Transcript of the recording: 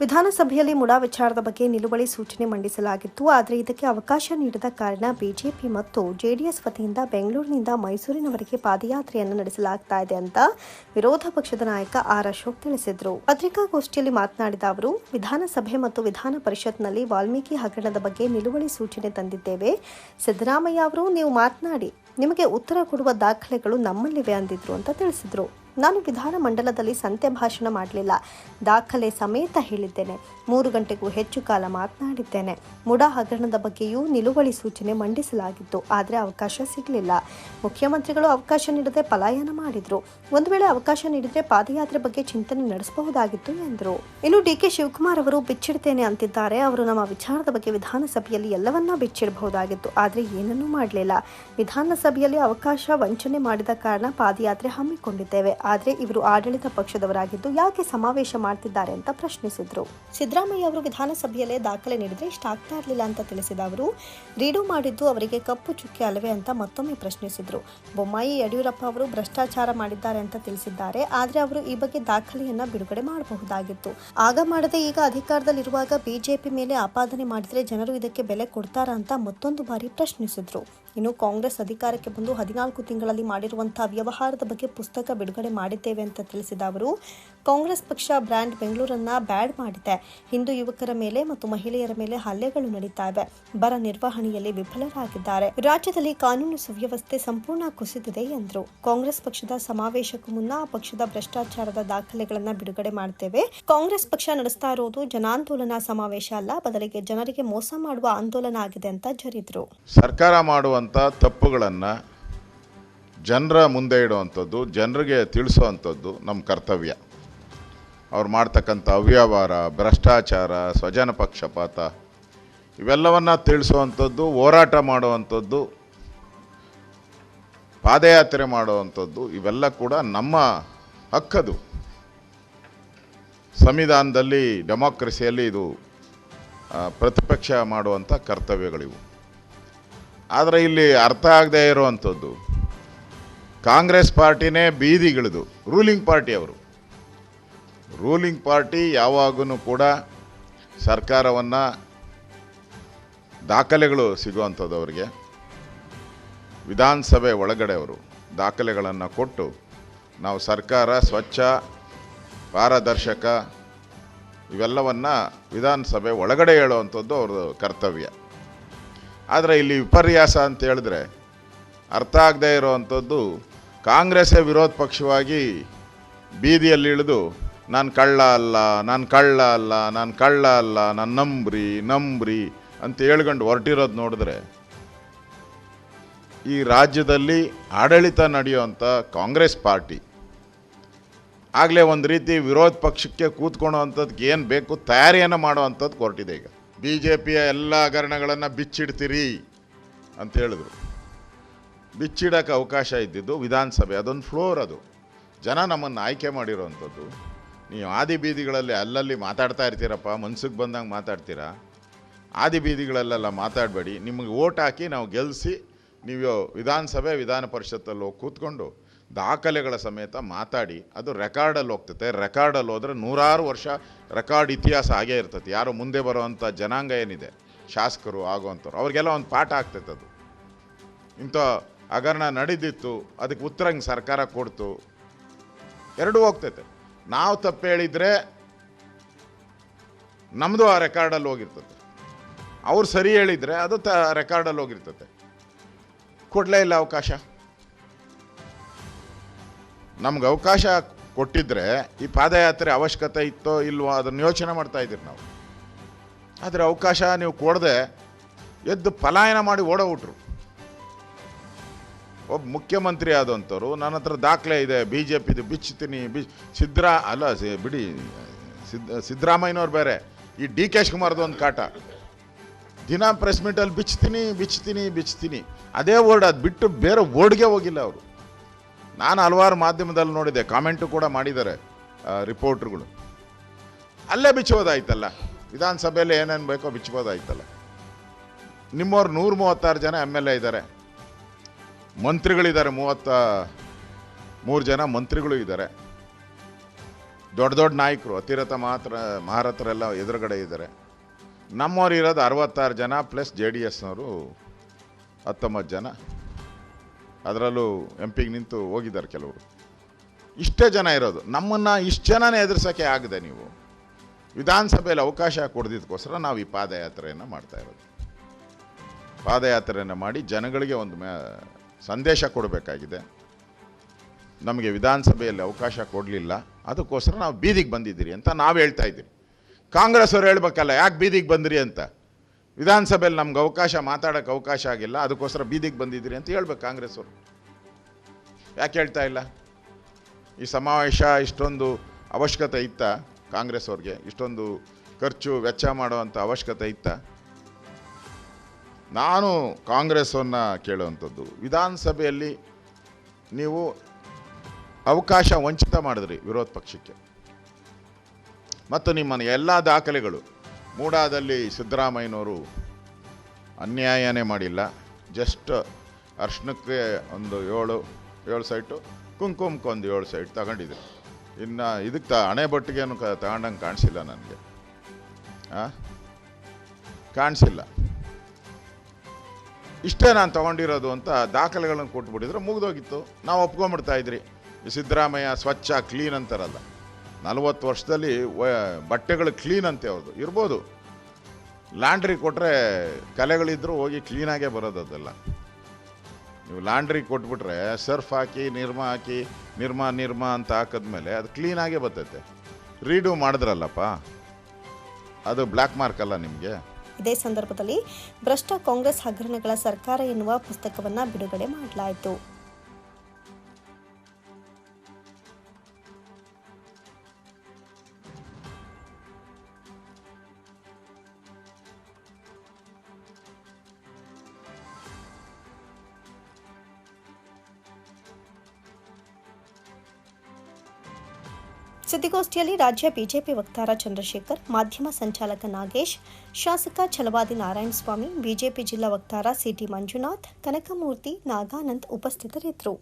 ವಿಧಾನಸಭೆಯಲ್ಲಿ ಮುಡಾ ವಿಚಾರದ ಬಗ್ಗೆ ನಿಲುವಳಿ ಸೂಚನೆ ಮಂಡಿಸಲಾಗಿತ್ತು. ಆದರೆ ಇದಕ್ಕೆ ಅವಕಾಶ ನೀಡದ ಕಾರಣ ಬಿಜೆಪಿ ಮತ್ತು ಜೆಡಿಎಸ್ ವತಿಯಿಂದ ಬೆಂಗಳೂರಿನಿಂದ ಮೈಸೂರಿನವರೆಗೆ ಪಾದಯಾತ್ರೆಯನ್ನು ನಡೆಸಲಾಗ್ತಾ ಇದೆ ಅಂತ ವಿರೋಧ ಪಕ್ಷದ ನಾಯಕ ಆರ್. ಅಶೋಕ್ ತಿಳಿಸಿದರು. ಪತ್ರಿಕಾಗೋಷ್ಠಿಯಲ್ಲಿ ಮಾತನಾಡಿದ ಅವರು, ವಿಧಾನಸಭೆ ಮತ್ತು ವಿಧಾನ ಪರಿಷತ್ನಲ್ಲಿ ವಾಲ್ಮೀಕಿ ಹಗರಣದ ಬಗ್ಗೆ ನಿಲುವಳಿ ಸೂಚನೆ ತಂದಿದ್ದೇವೆ. ಸಿದ್ದರಾಮಯ್ಯ ಅವರು, ನೀವು ಮಾತನಾಡಿ, ನಿಮಗೆ ಉತ್ತರ ಕೊಡುವ ದಾಖಲೆಗಳು ನಮ್ಮಲ್ಲಿವೆ ಅಂದಿದ್ರು ಅಂತ ತಿಳಿಸಿದರು. ನಾನು ವಿಧಾನ ಮಂಡಲದಲ್ಲಿ ಸಂತೆ ಭಾಷಣ ಮಾಡಲಿಲ್ಲ. ದಾಖಲೆ ಸಮೇತ ಹೇಳಿದ್ದೇನೆ. ಮೂರು ಗಂಟೆಗೂ ಹೆಚ್ಚು ಕಾಲ ಮಾತನಾಡಿದ್ದೇನೆ. ಮುಡಾ ಹಗರಣದ ಬಗ್ಗೆಯೂ ನಿಲುವಳಿ ಸೂಚನೆ ಮಂಡಿಸಲಾಗಿತ್ತು. ಆದರೆ ಅವಕಾಶ ಸಿಗಲಿಲ್ಲ. ಮುಖ್ಯಮಂತ್ರಿಗಳು ಅವಕಾಶ ನೀಡದೆ ಪಲಾಯನ ಮಾಡಿದ್ರು. ಒಂದು ವೇಳೆ ಅವಕಾಶ ನೀಡಿದರೆ ಪಾದಯಾತ್ರೆ ಬಗ್ಗೆ ಚಿಂತನೆ ನಡೆಸಬಹುದಾಗಿತ್ತು ಎಂದರು. ಇನ್ನು ಡಿ ಕೆ ಶಿವಕುಮಾರ್ ಅವರು ಬಿಚ್ಚಿಡ್ತೇನೆ ಅಂತಿದ್ದಾರೆ. ಅವರು ನಮ್ಮ ವಿಚಾರದ ಬಗ್ಗೆ ವಿಧಾನಸಭೆಯಲ್ಲಿ ಎಲ್ಲವನ್ನ ಬಿಚ್ಚಿಡಬಹುದಾಗಿತ್ತು. ಆದರೆ ಏನನ್ನೂ ಮಾಡಲಿಲ್ಲ. ವಿಧಾನಸಭೆಯಲ್ಲಿ ಅವಕಾಶ ವಂಚನೆ ಮಾಡಿದ ಕಾರಣ ಪಾದಯಾತ್ರೆ ಹಮ್ಮಿಕೊಂಡಿದ್ದೇವೆ. ಆದರೆ ಇವರು ಆಡಳಿತ ಪಕ್ಷದವರಾಗಿದ್ದು ಯಾಕೆ ಸಮಾವೇಶ ಮಾಡ್ತಿದ್ದಾರೆ ಅಂತ ಪ್ರಶ್ನಿಸಿದ್ರು. ಸಿದ್ದರಾಮಯ್ಯ ಅವರು ವಿಧಾನಸಭೆಯಲ್ಲೇ ದಾಖಲೆ ನೀಡಿದ್ರೆ ಇಷ್ಟ ಆಗ್ತಾ ಇರಲಿಲ್ಲ ಅಂತ ತಿಳಿಸಿದ ಅವರು, ರೀಡು ಮಾಡಿದ್ದು ಅವರಿಗೆ ಕಪ್ಪು ಚುಕ್ಕೆ ಅಲ್ಲವೇ ಅಂತ ಮತ್ತೊಮ್ಮೆ ಪ್ರಶ್ನಿಸಿದ್ರು. ಬೊಮ್ಮಾಯಿ, ಯಡಿಯೂರಪ್ಪ ಅವರು ಭ್ರಷ್ಟಾಚಾರ ಮಾಡಿದ್ದಾರೆ ಅಂತ ತಿಳಿಸಿದ್ದಾರೆ. ಆದರೆ ಅವರು ಈ ಬಗ್ಗೆ ದಾಖಲೆಯನ್ನ ಬಿಡುಗಡೆ ಮಾಡಬಹುದಾಗಿತ್ತು. ಆಗ ಮಾಡದೆ ಈಗ ಅಧಿಕಾರದಲ್ಲಿರುವಾಗ ಬಿಜೆಪಿ ಮೇಲೆ ಆಪಾದನೆ ಮಾಡಿದ್ರೆ ಜನರು ಇದಕ್ಕೆ ಬೆಲೆ ಕೊಡ್ತಾರಾ ಅಂತ ಮತ್ತೊಂದು ಬಾರಿ ಪ್ರಶ್ನಿಸಿದ್ರು. ಇನ್ನು ಕಾಂಗ್ರೆಸ್ ಅಧಿಕಾರಕ್ಕೆ ಬಂದು ಹದಿನಾಲ್ಕು ತಿಂಗಳಲ್ಲಿ ಮಾಡಿರುವಂತಹ ವ್ಯವಹಾರದ ಬಗ್ಗೆ ಪುಸ್ತಕ ಬಿಡುಗಡೆ ಮಾಡಿದ್ದೇವೆ ಅಂತ ತಿಳಿಸಿದ ಅವರು, ಕಾಂಗ್ರೆಸ್ ಪಕ್ಷ ಬ್ರ್ಯಾಂಡ್ ಬೆಂಗಳೂರನ್ನ ಬ್ಯಾಡ್ ಮಾಡಿದೆ. ಹಿಂದೂ ಯುವಕರ ಮೇಲೆ ಮತ್ತು ಮಹಿಳೆಯರ ಮೇಲೆ ಹಲ್ಲೆಗಳು ನಡೀತಾ ಇವೆ ಬರ ನಿರ್ವಹಣೆಯಲ್ಲಿ ವಿಫಲರಾಗಿದ್ದಾರೆ. ರಾಜ್ಯದಲ್ಲಿ ಕಾನೂನು ಸುವ್ಯವಸ್ಥೆ ಸಂಪೂರ್ಣ ಕುಸಿದಿದೆ ಎಂದರು. ಕಾಂಗ್ರೆಸ್ ಪಕ್ಷದ ಸಮಾವೇಶಕ್ಕೂ ಮುನ್ನ ಆ ಪಕ್ಷದ ಭ್ರಷ್ಟಾಚಾರದ ದಾಖಲೆಗಳನ್ನ ಬಿಡುಗಡೆ ಮಾಡ್ತೇವೆ. ಕಾಂಗ್ರೆಸ್ ಪಕ್ಷ ನಡೆಸ್ತಾ ಇರೋದು ಜನಾಂದೋಲನ ಸಮಾವೇಶ ಅಲ್ಲ, ಬದಲಿಗೆ ಜನರಿಗೆ ಮೋಸ ಮಾಡುವ ಆಂದೋಲನ ಆಗಿದೆ ಅಂತ ಜರಿದ್ರು. ಸರ್ಕಾರ ಮಾಡುವಂಥ ತಪ್ಪುಗಳನ್ನು ಜನರ ಮುಂದೆ ಇಡುವಂಥದ್ದು, ಜನರಿಗೆ ತಿಳಿಸುವಂಥದ್ದು ನಮ್ಮ ಕರ್ತವ್ಯ. ಅವ್ರು ಮಾಡ್ತಕ್ಕಂಥ ಅವ್ಯವಹಾರ, ಭ್ರಷ್ಟಾಚಾರ, ಸ್ವಜನ ಪಕ್ಷಪಾತ, ಇವೆಲ್ಲವನ್ನು ತಿಳಿಸುವಂಥದ್ದು, ಹೋರಾಟ ಮಾಡುವಂಥದ್ದು, ಪಾದಯಾತ್ರೆ ಮಾಡುವಂಥದ್ದು, ಇವೆಲ್ಲ ಕೂಡ ನಮ್ಮ ಹಕ್ಕದು. ಸಂವಿಧಾನದಲ್ಲಿ, ಡೆಮೋಕ್ರಸಿಯಲ್ಲಿ ಇದು ಪ್ರತಿಪಕ್ಷ ಮಾಡುವಂಥ ಕರ್ತವ್ಯಗಳಿವು. ಆದರೆ ಇಲ್ಲಿ ಅರ್ಥ ಆಗದೇ ಇರುವಂಥದ್ದು. ಕಾಂಗ್ರೆಸ್ ಪಾರ್ಟಿನೇ ಬೀದಿಗಿಳಿದು, ರೂಲಿಂಗ್ ಪಾರ್ಟಿ ಅವರು. ರೂಲಿಂಗ್ ಪಾರ್ಟಿ ಯಾವಾಗೂ ಕೂಡ ಸರ್ಕಾರವನ್ನು ದಾಖಲೆಗಳು ಸಿಗುವಂಥದ್ದು ಅವರಿಗೆ ವಿಧಾನಸಭೆ ಒಳಗಡೆ ಅವರು ದಾಖಲೆಗಳನ್ನು ಕೊಟ್ಟು, ನಾವು ಸರ್ಕಾರ, ಸ್ವಚ್ಛ, ಪಾರದರ್ಶಕ, ಇವೆಲ್ಲವನ್ನು ವಿಧಾನಸಭೆ ಒಳಗಡೆ ಹೇಳುವಂಥದ್ದು ಅವ್ರದ್ದು ಕರ್ತವ್ಯ. ಆದರೆ ಇಲ್ಲಿ ವಿಪರ್ಯಾಸ ಅಂತ ಹೇಳಿದ್ರೆ ಅರ್ಥ ಆಗದೇ ಇರುವಂಥದ್ದು ಕಾಂಗ್ರೆಸ್ಸೇ ವಿರೋಧ ಪಕ್ಷವಾಗಿ ಬೀದಿಯಲ್ಲಿ ಇಳಿದು, ನಾನು ಕಳ್ಳ ಅಲ್ಲ, ನಾನು ಕಳ್ಳ ಅಲ್ಲ, ನಾನು ಕಳ್ಳ ಅಲ್ಲ, ನಾನು ನಂಬ್ರಿ ನಂಬ್ರಿ ಅಂತ ಹೇಳ್ಕೊಂಡು ಹೊರಟಿರೋದು ನೋಡಿದ್ರೆ ಈ ರಾಜ್ಯದಲ್ಲಿ ಆಡಳಿತ ನಡೆಯುವಂಥ ಕಾಂಗ್ರೆಸ್ ಪಾರ್ಟಿ ಆಗಲೇ ಒಂದು ರೀತಿ ವಿರೋಧ ಪಕ್ಷಕ್ಕೆ ಕೂತ್ಕೊಳ್ಳೋ ಅಂಥದ್ದಕ್ಕೆ ಏನು ಬೇಕು ತಯಾರಿಯನ್ನು ಮಾಡುವಂಥದ್ದು ಹೊರಟಿದೆ ಈಗ. ಬಿ ಜೆ ಪಿಯ ಎಲ್ಲ ಹಗರಣಗಳನ್ನು ಬಿಚ್ಚಿಡ್ತೀರಿ ಅಂತ ಹೇಳಿದ್ರು. ಬಿಚ್ಚಿಡೋಕ್ಕೆ ಅವಕಾಶ ಇದ್ದಿದ್ದು ವಿಧಾನಸಭೆ, ಅದೊಂದು ಫ್ಲೋರ್ ಅದು. ಜನ ನಮ್ಮನ್ನು ಆಯ್ಕೆ ಮಾಡಿರೋವಂಥದ್ದು ನೀವು ಆದಿ ಬೀದಿಗಳಲ್ಲಿ ಅಲ್ಲಲ್ಲಿ ಮಾತಾಡ್ತಾ ಇರ್ತೀರಪ್ಪ, ಮನ್ಸಿಗೆ ಬಂದಂಗೆ ಮಾತಾಡ್ತೀರಾ? ಆದಿ ಬೀದಿಗಳಲ್ಲೆಲ್ಲ ಮಾತಾಡಬೇಡಿ, ನಿಮಗೆ ಓಟ್ ಹಾಕಿ ನಾವು ಗೆಲ್ಲಿಸಿ ನೀವು ವಿಧಾನಸಭೆ, ವಿಧಾನ ಪರಿಷತ್ತಲ್ಲಿ ಹೋಗಿ ಕೂತ್ಕೊಂಡು ದಾಖಲೆಗಳ ಸಮೇತ ಮಾತಾಡಿ, ಅದು ರೆಕಾರ್ಡಲ್ಲಿ ಹೋಗ್ತದೆ ರೆಕಾರ್ಡಲ್ಲಿ ಹೋದರೆ ನೂರಾರು ವರ್ಷ ರೆಕಾರ್ಡ್ ಇತಿಹಾಸ ಹಾಗೇ ಇರ್ತೈತೆ. ಯಾರು ಮುಂದೆ ಬರುವಂಥ ಜನಾಂಗ ಏನಿದೆ, ಶಾಸಕರು ಆಗುವಂಥವ್ರು, ಅವ್ರಿಗೆಲ್ಲ ಒಂದು ಪಾಠ ಆಗ್ತೈತೆ ಅದು. ಇಂಥ ಹಗರಣ ನಡೆದಿತ್ತು, ಅದಕ್ಕೆ ಉತ್ತರ ಹಿಂಗೆ ಸರ್ಕಾರ ಕೊಡ್ತು. ಎರಡೂ ಹೋಗ್ತೈತೆ. ನಾವು ತಪ್ಪು ಹೇಳಿದರೆ ನಮ್ಮದು ಆ ರೆಕಾರ್ಡಲ್ಲಿ ಹೋಗಿರ್ತದೆ ಅವ್ರು ಸರಿ ಹೇಳಿದರೆ ಅದು ತ ರೆಕಾರ್ಡಲ್ಲಿ ಹೋಗಿರ್ತದೆ ಕೊಡಲೇ ಇಲ್ಲ ಅವಕಾಶ. ನಮ್ಗೆ ಅವಕಾಶ ಕೊಟ್ಟಿದ್ರೆ ಈ ಪಾದಯಾತ್ರೆ ಅವಶ್ಯಕತೆ ಇತ್ತೋ ಇಲ್ವೋ ಅದನ್ನು ಯೋಚನೆ ಮಾಡ್ತಾ ಇದ್ದೀರಿ ನಾವು. ಆದರೆ ಅವಕಾಶ ನೀವು ಕೊಡದೆ ಎದ್ದು ಪಲಾಯನ ಮಾಡಿ ಓಡೋಗ್ಬಿಟ್ರು ಒಬ್ಬ ಮುಖ್ಯಮಂತ್ರಿ ಆದಂಥವ್ರು ನನ್ನ ಹತ್ರ ದಾಖಲೆ ಇದೆ ಬಿ ಜೆ ಪಿದು ಬಿಚ್ಚುತ್ತೀನಿ ಬಿ ಸಿದ್ದರಾ ಅಲ್ಲ, ಸಿ- ಬಿಡಿ ಸಿದ್ದ ಸಿದ್ದರಾಮಯ್ಯನವ್ರು ಬೇರೆ, ಈ ಡಿ ಕೆ ಶಿವಕುಮಾರ್ದು ಒಂದು ಕಾಟ. ದಿನ ಪ್ರೆಸ್ ಮೀಟಲ್ಲಿ ಬಿಚ್ತೀನಿ ಬಿಚ್ತೀನಿ ಬಿಚ್ತೀನಿ ಅದೇ ವರ್ಡ್ ಅದು ಬಿಟ್ಟು ಬೇರೆ ವರ್ಡ್ಗೆ ಹೋಗಿಲ್ಲ ಅವರು. ನಾನು ಹಲವಾರು ಮಾಧ್ಯಮದಲ್ಲಿ ನೋಡಿದೆ, ಕಾಮೆಂಟು ಕೂಡ ಮಾಡಿದ್ದಾರೆ ರಿಪೋರ್ಟ್ರುಗಳು. ಅಲ್ಲೇ ಬಿಚ್ಚೋದಾಯ್ತಲ್ಲ ವಿಧಾನಸಭೆಯಲ್ಲಿ ಏನೇನು ಬೇಕೋ ಬಿಚ್ಚಬೋದಾಯ್ತಲ್ಲ? ನಿಮ್ಮವ್ರು ನೂರ ಮೂವತ್ತಾರು ಜನ ಎಂ ಎಲ್ ಎ ಇದ್ದಾರೆ. ಮಂತ್ರಿಗಳಿದ್ದಾರೆ ಮೂವತ್ತ, ಮೂರು ಜನ ಮಂತ್ರಿಗಳು ಇದ್ದಾರೆ. ದೊಡ್ಡ ದೊಡ್ಡ ನಾಯಕರು, ಅತಿರಥ ಮಾತ್ರ, ಮಹಾರಥರೆಲ್ಲ ಎದುರುಗಡೆ ಇದ್ದಾರೆ. ನಮ್ಮವ್ರು ಇರೋದು ಅರವತ್ತಾರು ಜನ ಪ್ಲಸ್ ಜೆ ಡಿ ಎಸ್ನವರು ಹತ್ತೊಂಬತ್ತು ಜನ. ಅದರಲ್ಲೂ ಎಂ ಪಿಗೆ ನಿಂತು ಹೋಗಿದ್ದಾರೆ ಕೆಲವರು. ಇಷ್ಟೇ ಜನ ಇರೋದು. ನಮ್ಮನ್ನು ಇಷ್ಟು ಜನನೇ ಎದುರಿಸೋಕ್ಕೆ ಆಗದೆ ನೀವು. ವಿಧಾನಸಭೆಯಲ್ಲಿ ಅವಕಾಶ ಕೊಡದಿದ್ದಕ್ಕೋಸ್ಕರ ನಾವು ಈ ಪಾದಯಾತ್ರೆಯನ್ನು ಮಾಡ್ತಾ ಇರೋದು. ಪಾದಯಾತ್ರೆಯನ್ನು ಮಾಡಿ ಜನಗಳಿಗೆ ಒಂದು ಸಂದೇಶ ಕೊಡಬೇಕಾಗಿದೆ. ನಮಗೆ ವಿಧಾನಸಭೆಯಲ್ಲಿ ಅವಕಾಶ ಕೊಡಲಿಲ್ಲ. ಅದಕ್ಕೋಸ್ಕರ ನಾವು ಬೀದಿಗೆ ಬಂದಿದ್ದೀರಿ ಅಂತ ನಾವು ಹೇಳ್ತಾ ಇದ್ದೀವಿ. ಕಾಂಗ್ರೆಸ್ ಅವ್ರು ಹೇಳ್ಬೇಕಲ್ಲ, ಯಾಕೆ ಬೀದಿಗೆ ಬಂದ್ರಿ ಅಂತ? ವಿಧಾನಸಭೆಯಲ್ಲಿ ನಮ್ಗೆ ಅವಕಾಶ, ಮಾತಾಡೋಕ್ಕೆ ಅವಕಾಶ ಆಗಿಲ್ಲ. ಅದಕ್ಕೋಸ್ಕರ ಬೀದಿಗೆ ಬಂದಿದ್ದೀರಿ ಅಂತ ಹೇಳ್ಬೇಕು ಕಾಂಗ್ರೆಸ್ ಅವರು ಯಾಕೆ ಹೇಳ್ತಾ ಇಲ್ಲ? ಈ ಸಮಾವೇಶ ಇಷ್ಟೊಂದು ಅವಶ್ಯಕತೆ ಇತ್ತ ಕಾಂಗ್ರೆಸ್ ಅವ್ರಿಗೆ ಇಷ್ಟೊಂದು ಖರ್ಚು, ವೆಚ್ಚ ಮಾಡುವಂಥ ಅವಶ್ಯಕತೆ ಇತ್ತ? ನಾನು ಕಾಂಗ್ರೆಸ್ಸನ್ನು ಕೇಳುವಂಥದ್ದು, ವಿಧಾನಸಭೆಯಲ್ಲಿ ನೀವು ಅವಕಾಶ ವಂಚಿತ ಮಾಡಿದ್ರಿ ವಿರೋಧ ಪಕ್ಷಕ್ಕೆ. ಮತ್ತು ನಿಮ್ಮ ಎಲ್ಲ ದಾಖಲೆಗಳು ಮೂಡಾದಲ್ಲಿ ಸಿದ್ದರಾಮಯ್ಯನವರು ಅನ್ಯಾಯನೇ ಮಾಡಿಲ್ಲ. ಜಸ್ಟ್ ಅರ್ಶನಕ್ಕೆ ಒಂದು ಏಳು ಏಳು ಸೈಟು, ಕುಂಕುಮಕ್ಕೆ ಒಂದು ಏಳು ಸೈಟ್ ತಗೊಂಡಿದ್ರು. ಇನ್ನು ಇದಕ್ಕೆ ತ, ಹಣೆ ಬಟ್ಟಿಗೇನು ಕ, ತಗೊಂಡಂಗೆ ಕಾಣಿಸಿಲ್ಲ ನನಗೆ. ಕಾಣಿಸಿಲ್ಲ. ಇಷ್ಟೇ ನಾನು ತೊಗೊಂಡಿರೋದು ಅಂತ ದಾಖಲೆಗಳನ್ನು ಕೊಟ್ಬಿಟ್ಟಿದ್ರೆ ಮುಗಿದೋಗಿತ್ತು. ನಾವು ಒಪ್ಕೊಂಬಿಡ್ತಾ ಇದ್ರಿ. ಸಿದ್ದರಾಮಯ್ಯ ಸ್ವಚ್ಛ ಕ್ಲೀನ್ ಅಂತಾರಲ್ಲ. ನಲವತ್ತು ವರ್ಷದಲ್ಲಿ ಬಟ್ಟೆಗಳು ಕ್ಲೀನ್ ಅಂತೆ ಅವ್ರದ್ದು ಇರ್ಬೋದು. ಲಾಂಡ್ರಿ ಕೊಟ್ಟರೆ ಕಲೆಗಳಿದ್ದರೂ ಹೋಗಿ ಕ್ಲೀನಾಗೇ ಬರೋದು ಅದೆಲ್ಲ. ನೀವು ಲಾಂಡ್ರಿ ಕೊಟ್ಬಿಟ್ರೆ ಸರ್ಫ್ ಹಾಕಿ, ನಿರ್ಮಾ ಹಾಕಿ, ನಿರ್ಮಾ ನಿರ್ಮಾ ಅಂತ ಹಾಕಿದ್ಮೇಲೆ ಅದು ಕ್ಲೀನಾಗೇ ಬರ್ತೈತೆ. ರೀಡೂ ಮಾಡಿದ್ರಲ್ಲಪ್ಪ. ಅದು ಬ್ಲ್ಯಾಕ್ ಮಾರ್ಕ್ ಅಲ್ಲ ನಿಮಗೆ? ಇದೇ ಸಂದರ್ಭದಲ್ಲಿ ಭ್ರಷ್ಟ ಕಾಂಗ್ರೆಸ್ ಹಗರಣಗಳ ಸರ್ಕಾರ ಎನ್ನುವ ಪುಸ್ತಕವನ್ನು ಬಿಡುಗಡೆ ಮಾಡಲಾಯಿತು. ಸುದ್ದಿಗೋಷ್ಠಿಯಲ್ಲಿ ರಾಜ್ಯ ಬಿಜೆಪಿ ವಕ್ತಾರ ಚಂದ್ರಶೇಖರ್, ಮಾಧ್ಯಮ ಸಂಚಾಲಕ ನಾಗೇಶ್, ಶಾಸಕ ಛಲವಾದಿ ನಾರಾಯಣಸ್ವಾಮಿ, ಬಿಜೆಪಿ ಜಿಲ್ಲಾ ವಕ್ತಾರ ಸಿಟಿ ಮಂಜುನಾಥ್, ಕನಕಮೂರ್ತಿ ನಾಗಾನಂದ್ ಉಪಸ್ಥಿತರಿದ್ದರು.